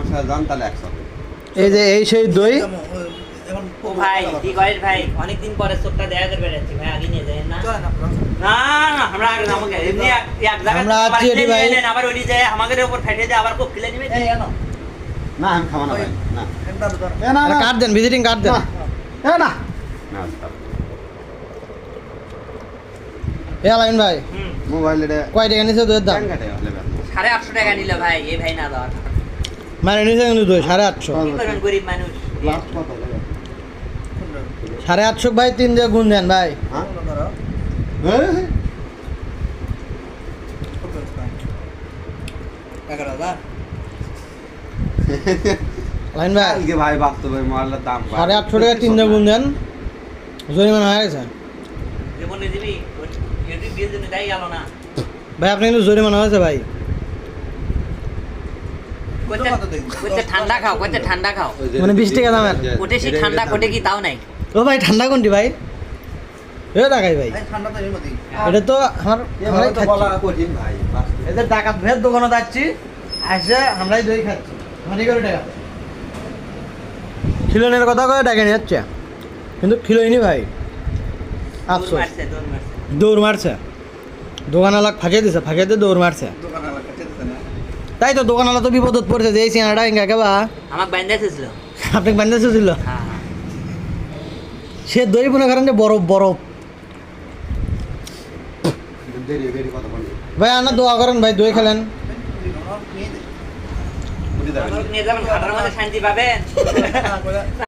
আমার সাথে যান তাহলে একসাথে এই যে এই সেই দই? ভাই ভাই অনেকদিন পরে চোখটা দেখা করে বেড়াচ্ছি ভাই আগে নিয়ে যায় না? না না আমরা আগে আমাকে এমনি এক এক জায়গায় আমরা আছি বাড়িতে এটি ভাই। নিয়ে এলেন, আবার ওটি যায় আমাদের উপর ফেটে যায় আবার কোপ কিলে নিবে না আমি খাব না ভাই না। এটা ধর এ না আরে কার্ড দেন ভিজিটিং কার্ড দেন। না। না। না এ আলামিন ভাই। মোবাইল কয় টাকা নিছে দাম? ব্যাস। সাড়ে আটশো টাকা নিল ভাই এই ভাই না দেওয়ার মানে নিছে কিন্তু দই সাড়ে আটশো। সাড়ে আটশো ভাই তিন দিয়ে গুণ দেন ভাই। হ্যাঁ? আলামিন ভাই। দাম সাড়ে আটশো টাকা তিন দিয়ে গুণ দেন। জরিমানা হয়ে গেছে। ভাই আপনি কিন্তু জরিমানা হয়েছে ভাই কইতে কত দেখবি? কইতে ঠান্ডা খাও কইতে ঠান্ডা খাও। মানে 20 টাকা দামের? কোটে সে ঠান্ডা কোটে কি তাও নাই। ও ভাই ঠান্ডা কোনটি ভাই? এ টাকাই ভাই। এই ঠান্ডা তো এটা তো আমার আমরাই খাচ্ছি। বলা কঠিন ভাই বাস্তবে। এদের ডাকাত ভেদ দোকানে যাচ্ছি আসে আমরাই দই খাচ্ছি। মানে করে টাকা। খিলনের কথা কয়ে ডাকে নিয়ে যাচ্ছে। কিন্তু খিলোইনি ভাই। দৌড় আফসোস। মারছে দৌড় দোকানওয়ালা ফাঁকিয়ে দিছে ফাঁকিয়ে দিয়ে দৌড় মারছে দোকান আমার কাছে দিতে না তাই তো দোকানওয়ালা তো বিপদত পড়ছে যে এই চেনাটা ইঙ্গা কেবা? আমাকে বাইন্দা ছিল আপনি বান্ধেছে ছিল হ্যাঁ হ্যাঁ। সে দই মনে করেন যে বরফ বরফ। ভাই আনা দোয়া করেন ভাই দই খেলেন। নিয়ে যাবেন খাটার মধ্যে শান্তি পাবেন। হ্যাঁ,